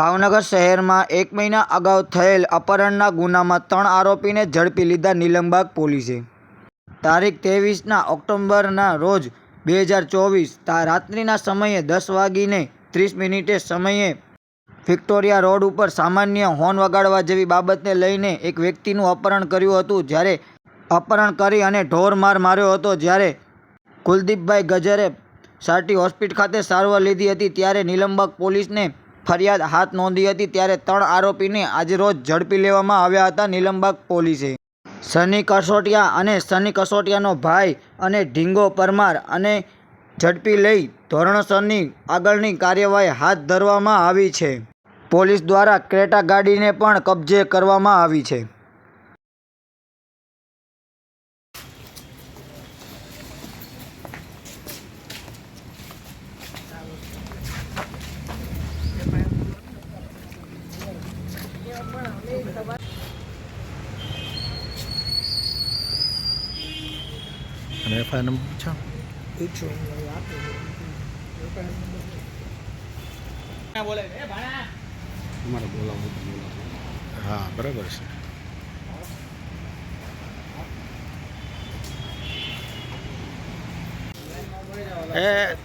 ભાવનગર શહેરમાં એક મહિના અગાઉ થયેલ અપહરણના ગુનામાં ત્રણ આરોપીને ઝડપી લીધા નીલમબાગ પોલીસે. તારીખ ત્રેવીસના ઓક્ટોબરના રોજ બે હજાર ચોવીસ રાત્રિના સમયે દસ વાગીને ત્રીસ મિનિટે સમયે વિક્ટોરિયા રોડ ઉપર સામાન્ય હોર્ન વગાડવા જેવી બાબતને લઈને એક વ્યક્તિનું અપહરણ કર્યું હતું. જ્યારે અપહરણ કરી અને ઢોર માર માર્યો હતો, જ્યારે કુલદીપભાઈ ગજરે સાટી હોસ્પિટલ ખાતે સારવાર લીધી હતી, ત્યારે નીલમબાગ પોલીસને ફરિયાદ હાથ નોંધી હતી ત્યારે ત્રણ આરોપીને આજરોજ ઝડપી લેવામાં આવ્યા હતા નીલમબાગ પોલીસે. સની કસોટિયા અને સની કસોટિયાનો ભાઈ અને ઢીંગો પરમાર અને ઝડપી લઈ ધોરણસરની આગળની કાર્યવાહી હાથ ધરવામાં આવી છે. પોલીસ દ્વારા ક્રેટા ગાડીને પણ કબજે કરવામાં આવી છે. અને એફઆઈઆર નંબર પૂછો. હા બરાબર છે. એ